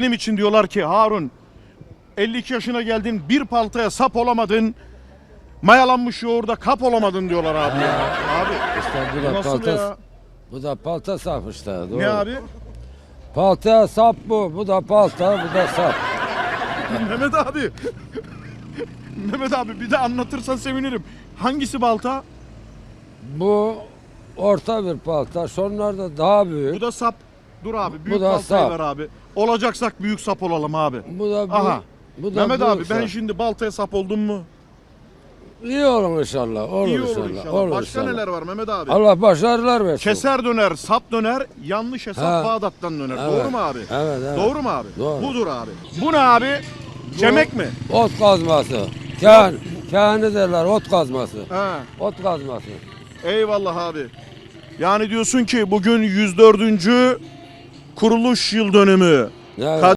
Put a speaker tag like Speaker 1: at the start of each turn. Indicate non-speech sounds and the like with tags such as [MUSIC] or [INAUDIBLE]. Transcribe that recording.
Speaker 1: benim için diyorlar ki Harun 52 yaşına geldin bir paltaya sap olamadın. Mayalanmış yoğurda kap olamadın diyorlar abi ya. Abi
Speaker 2: İşte bu da
Speaker 1: nasıl
Speaker 2: palta,
Speaker 1: ya?
Speaker 2: bu da palta sap işte. Doğru.
Speaker 1: Ne abi?
Speaker 2: Palta sap bu, bu da palta, bu da sap. [LAUGHS]
Speaker 1: Mehmet abi. Mehmet abi bir de anlatırsan sevinirim. Hangisi balta?
Speaker 2: Bu orta bir palta, şunlar da daha büyük.
Speaker 1: Bu da sap. Dur abi büyük
Speaker 2: Bu da
Speaker 1: baltayı
Speaker 2: sap.
Speaker 1: ver abi. Olacaksak büyük sap olalım abi.
Speaker 2: Bu da büyük.
Speaker 1: Aha.
Speaker 2: Bu da
Speaker 1: Mehmet
Speaker 2: büyük
Speaker 1: abi ben
Speaker 2: sap.
Speaker 1: şimdi baltaya sap oldum mu?
Speaker 2: İyi olur inşallah. Olur
Speaker 1: İyi
Speaker 2: inşallah.
Speaker 1: olur inşallah.
Speaker 2: Olur
Speaker 1: Başka
Speaker 2: inşallah.
Speaker 1: neler var Mehmet abi?
Speaker 2: Allah başarılar versin.
Speaker 1: Keser döner, sap döner, yanlış hesap
Speaker 2: Ha.
Speaker 1: Bağdat'tan döner.
Speaker 2: Evet.
Speaker 1: Doğru mu abi?
Speaker 2: Evet, evet.
Speaker 1: Doğru mu abi?
Speaker 2: Doğru.
Speaker 1: Budur abi. Bu ne abi? Cemek mi?
Speaker 2: Ot kazması. Kehan, kehanı derler ot kazması.
Speaker 1: He.
Speaker 2: Ot kazması.
Speaker 1: Eyvallah abi. Yani diyorsun ki bugün 104. kuruluş yıl dönümü. Kad-